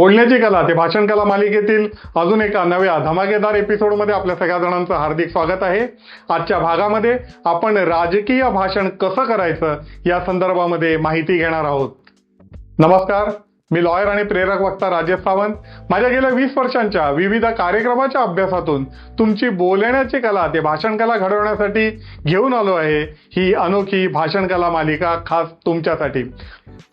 बोलण्याची कला ते भाषण कला मालिकेतील अजून एका नव्या धमाकेदार एपिसोडमध्ये आपल्या सगळ्या जणांचं हार्दिक स्वागत आहे. आजच्या भागामध्ये आपण राजकीय भाषण कसं करायचं या संदर्भामध्ये माहिती घेणार आहोत. नमस्कार. मी लॉयर आणि प्रेरक वक्ता राजेश सावंत. माझ्या गेल्या वीस वर्षांच्या विविध कार्यक्रमाच्या अभ्यासातून तुमची बोलण्याची कला ते भाषण कला घडवण्यासाठी घेऊन आलो आहे. ही अनोखी भाषण कला मालिका खास तुमच्यासाठी.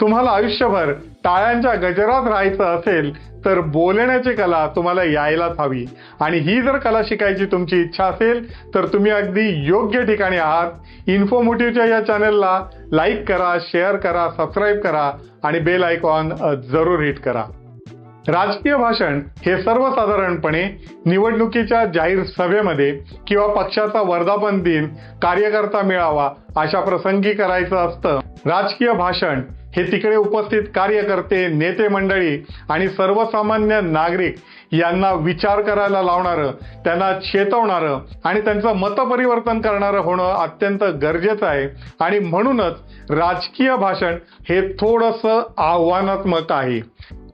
तुम्हाला आयुष्यभर टाळ्यांच्या गजरात राहायचं असेल तर बोलण्याची कला तुम्हाला यायलाच हवी. आणि ही जर कला शिकायची तुमची इच्छा असेल तर तुम्ही अगदी योग्य ठिकाणी आहात. इन्फोमोटिव्हच्या या चॅनलला लाईक करा शेअर करा सबस्क्राईब करा आणि बेल आयकॉन जरूर हिट करा. राजकीय भाषण हे सर्वसाधारणपणे निवडणुकीच्या जाहीर सभेमध्ये किंवा पक्षाचा वर्धापन दिन कार्यकर्ता मेळावा अशा प्रसंगी करायचं असतं. राजकीय भाषण हे तिकडे उपस्थित कार्यकर्ते नेते मंडळी आणि सर्वसामान्य नागरिक यांना विचार करायला लावणारं त्यांना चेतवणारं आणि त्यांचं मतपरिवर्तन करणारं होणं अत्यंत गरजेचं आहे. आणि म्हणूनच राजकीय भाषण हे थोडंसं आव्हानात्मक आहे.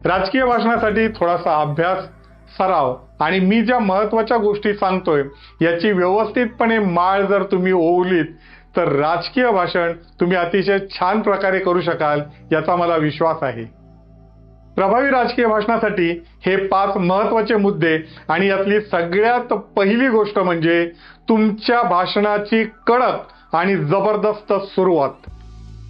राजकीय भाषणासाठी थोडासा अभ्यास सराव आणि मी ज्या महत्त्वाच्या गोष्टी सांगतोय याची व्यवस्थितपणे माळ जर तुम्ही ओवलीत तर राजकीय भाषण तुम्ही अतिशय छान प्रकारे करू शकाल याचा मला विश्वास आहे. प्रभावी राजकीय भाषणासाठी हे पाच महत्त्वाचे मुद्दे आणि यातली सगळ्यात पहिली गोष्ट म्हणजे तुमच्या भाषणाची कडक आणि जबरदस्त सुरुवात.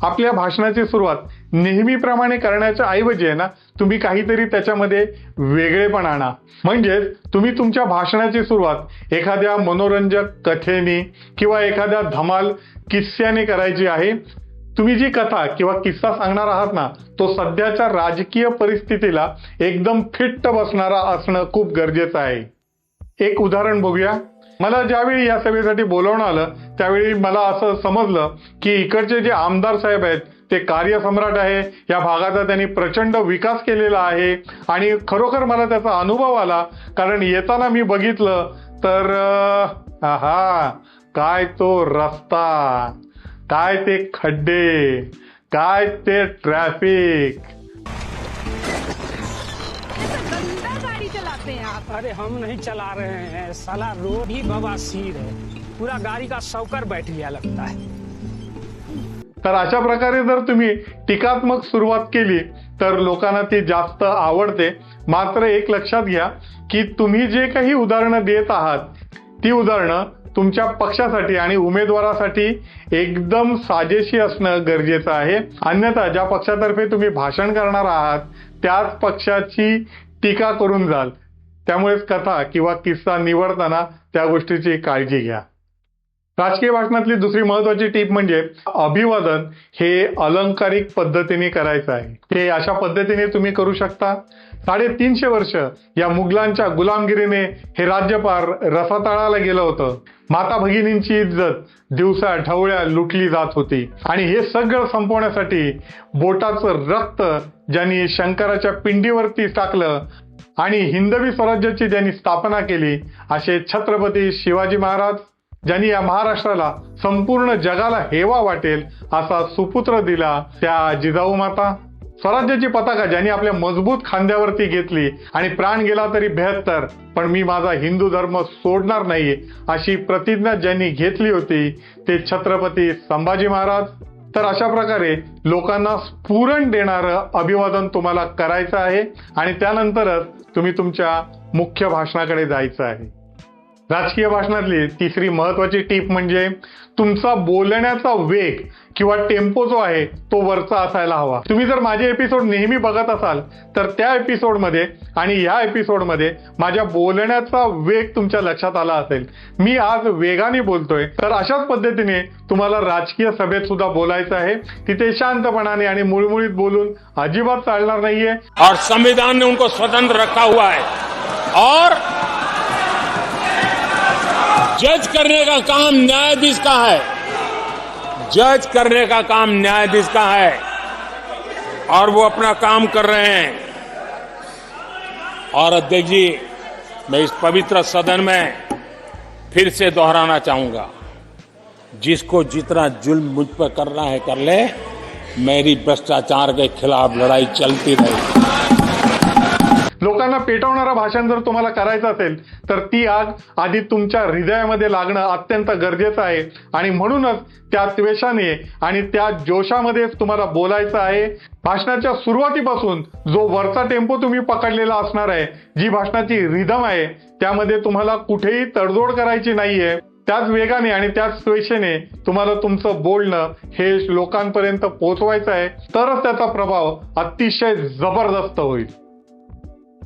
आपल्या भाषणाची सुरुवात नेहमीप्रमाणे करण्याच्या ऐवजी आहे ना तुम्ही काहीतरी त्याच्यामध्ये वेगळेपण आणा. म्हणजेच तुम्ही तुमच्या भाषणाची सुरुवात एखाद्या मनोरंजक कथेने किंवा एखाद्या धमाल किस्स्याने करायची आहे. तुम्ही जी कथा किंवा किस्सा सांगणार आहात ना तो सध्याच्या राजकीय परिस्थितीला एकदम फिट्ट बसणारा असणं खूप गरजेचं आहे. एक उदाहरण बघूया. मला ज्यावेळी या सभेसाठी बोलवणं आलं त्यावेळी मला असं समजलं की इकडचे जे आमदार साहेब आहेत ते कार्यसम्राट आहे. या भागाचा त्यांनी प्रचंड विकास केलेला आहे. आणि खरोखर मला त्याचा अनुभव आला. कारण येताना मी बघितलं तर हा काय तो रस्ता काय ते खड्डे काय ते ट्रॅफिक. अरे हम नहीं चला रहे हैं। साला रोड ही बवासीर है। पूरा गाड़ी का शौकर बैठ गया लगता है। तर अशा प्रकारे जर तुम्ही टीकात्मक सुरुवात केली तर लोकांना ती जास्त आवडते. मात्र एक लक्षात घ्या की तुम्ही जे काही उदाहरणं देत आहात ती उदाहरणं तुमच्या पक्षासाठी आणि उमेदवारासाठी एकदम साजेशी असणं गरजेचं आहे. अन्यथा ज्या पक्षातर्फे तुम्ही भाषण करणार आहात त्याच पक्षाची टीका करून जाल. त्यामुळेच कथा किंवा किस्सा निवडताना त्या गोष्टीची काळजी घ्या. राजकीय भाषणातली दुसरी महत्वाची टीप म्हणजे अभिवादन हे अलंकारिक पद्धतीने करायचं आहे. ते अशा पद्धतीने तुम्ही करू शकता. साडेतीनशे वर्ष या मुघलांच्या गुलामगिरीने हे राज्यपाल रसातळाला गेलं होतं. माता भगिनींची इज्जत दिवसा ढवळ्या लुटली जात होती. आणि हे सगळं संपवण्यासाठी बोटाचं रक्त ज्यांनी शंकराच्या पिंडीवरती टाकलं आणि हिंदवी स्वराज्याची ज्यांनी स्थापना केली असे छत्रपती शिवाजी महाराज ज्यांनी या महाराष्ट्राला संपूर्ण जगाला हेवा वाटेल असा सुपुत्र दिला त्या जिजाऊ माता. स्वराज्याची पताका ज्यांनी आपल्या मजबूत खांद्यावरती घेतली आणि प्राण गेला तरी बेहत्तर पण मी माझा हिंदू धर्म सोडणार नाही अशी प्रतिज्ञा ज्यांनी घेतली होती ते छत्रपती संभाजी महाराज. तर अशा प्रकारे लोकांना स्फुरण देणारं अभिवादन तुम्हाला करायचं आहे आणि त्यानंतरच तुम्ही तुमच्या मुख्य भाषणाकडे जायचं आहे. राजकीय भाषणातली तिसरी महत्वाची टीप म्हणजे तुमचा बोलण्याचा वेग किंवा टेम्पो जो आहे तो वरचा असायला हवा. तुम्ही जर माझे एपिसोड नेहमी बघत असाल तर त्या एपिसोडमध्ये आणि ह्या एपिसोडमध्ये माझ्या बोलण्याचा वेग तुमच्या लक्षात आला असेल. मी आज वेगाने बोलतोय. तर अशाच पद्धतीने तुम्हाला राजकीय सभेत सुद्धा बोलायचं आहे. तिथे शांतपणाने आणि मुळमुळीत बोलून अजिबात चालणार नाहीये. और संविधान ने उनको स्वतंत्र रखा हुआ है. और जज करने का काम न्यायाधीश का है। जज करने का काम न्यायाधीश का है। और वो अपना काम कर रहे हैं। और अध्यक्ष जी, मैं इस पवित्र सदन में फिर से दोहराना चाहूँगा। जिसको जितना जुल्म मुझ पर करना है कर ले। मेरी भ्रष्टाचार के खिलाफ लड़ाई चलती रहेगी लोकांना पेटवणारं भाषण जर तुम्हाला करायचं असेल तर ती आग आधी तुमच्या हृदयामध्ये लागणं अत्यंत गरजेचं आहे. आणि म्हणूनच त्या त्वेषाने आणि त्या जोशामध्येच तुम्हाला बोलायचं आहे. भाषणाच्या सुरुवातीपासून जो वरचा टेम्पो तुम्ही पकडलेला असणार आहे जी भाषणाची रिदम आहे त्यामध्ये तुम्हाला कुठेही तडजोड करायची नाहीये. त्याच वेगाने आणि त्याच स्वेच्छेने तुम्हाला तुमचं बोलणं हे लोकांपर्यंत पोहोचवायचं आहे. तरच त्याचा प्रभाव अतिशय जबरदस्त होईल.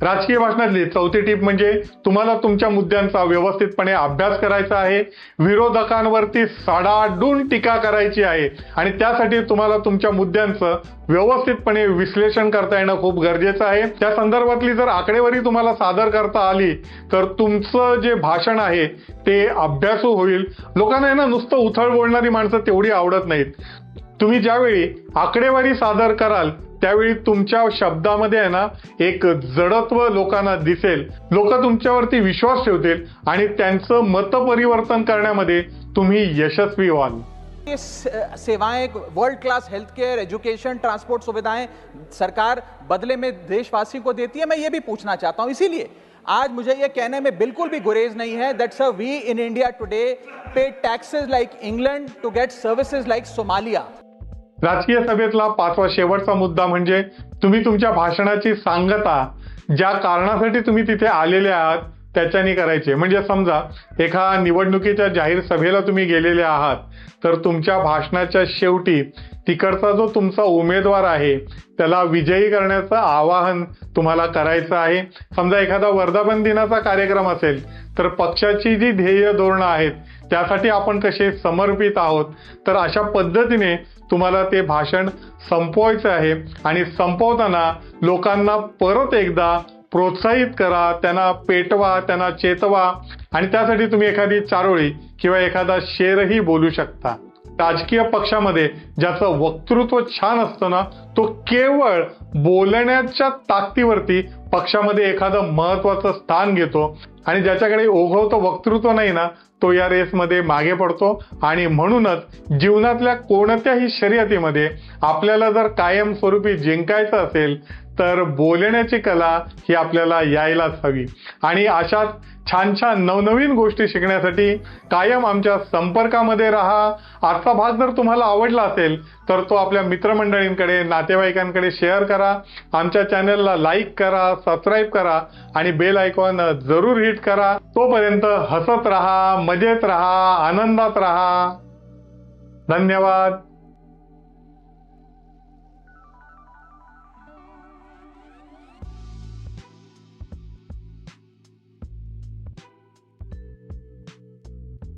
राजकीय भाषणातली चौथी टीप म्हणजे तुम्हाला तुमच्या मुद्द्यांचा व्यवस्थितपणे अभ्यास करायचा आहे विरोधकांवरती सडाडून टीका करायची आहे आणि त्यासाठी तुम्हाला तुमच्या मुद्द्यांचं व्यवस्थितपणे विश्लेषण करता येणं खूप गरजेचं आहे. त्या संदर्भातली जर आकडेवारी तुम्हाला सादर करता आली तर तुमचं जे भाषण आहे ते अभ्यासू होईल. लोकांना आहे ना नुसतं उथळ बोलणारी माणसं तेवढी आवडत नाहीत. तुम्ही ज्यावेळी आकडेवारी सादर कराल त्यावेळी तुमच्या शब्दामध्ये आहे ना एक जडत्व लोकांना दिसेल. लोक तुमच्यावरती विश्वास ठेवतील आणि त्यांचं मत परिवर्तन करण्यामध्ये तुम्ही यशस्वी व्हाल. सेवाएं world class health care education transport सुविधाएं सरकार बदले में देशवासी को देती है मैं ये भी पूछना चाहता हूं। इसीलिए आज मुझे ये कहने में बिल्कुल भी गुरेज नहीं है that sir we in India today pay taxes like England to get services like Somalia राजकीय सभेतला पाचवा शेवटचा मुद्दा म्हणजे तुम्ही तुमच्या भाषणाची सांगता ज्या कारणासाठी तुम्ही तिथे आलेले आहात त्याच्यानी करायचे. म्हणजे समजा एका निवडणुकीच्या जाहीर सभेला तुम्ही गेलेले आहात तर तुमच्या भाषणाच्या शेवटी तिकडचा जो तुमचा उमेदवार आहे त्याला विजयी करण्याचं आवाहन तुम्हाला करायचं आहे. समजा एखादा वर्धापन दिनाचा कार्यक्रम असेल तर पक्षाची जी ध्येय धोरणं आहेत त्यासाठी आपण कसे समर्पित आहोत? तर अशा पद्धतीने तुम्हाला ते भाषण संपवायचं आहे आणि संपवताना लोकांना परत एकदा प्रोत्साहित करा त्यांना पेटवा त्यांना चेतवा. आणि त्यासाठी तुम्ही एखादी चारोळी किंवा एखादा शेरही बोलू शकता. राजकीय पक्षामध्ये ज्याचं वक्तृत्व छान असतं ना तो केवळ बोलण्याच्या ताकदीवरती पक्षामध्ये एखादं महत्वाचं स्थान घेतो आणि ज्याच्याकडे ओघवतं वक्तृत्व नाही ना तो या रेसमध्ये मागे पडतो. आणि म्हणूनच जीवनातल्या कोणत्याही शर्यतीमध्ये आपल्याला जर कायमस्वरूपी जिंकायचं असेल तर बोलण्याची कला ही आपल्याला यायलाच हवी. आणि अशाच छान छान नवनवीन गोष्टी शिकण्यासाठी कायम आमच्या संपर्कामध्ये राहा. आजचा भाग जर तुम्हाला आवडला असेल तर तो आपल्या मित्रमंडळींकडे नातेवाईकांकडे शेअर करा. आमच्या चॅनलला लाईक करा सबस्क्राईब करा आणि बेल आयकॉन जरूर हिट करा. तोपर्यंत हसत राहा मजेत राहा आनंदात राहा. धन्यवाद.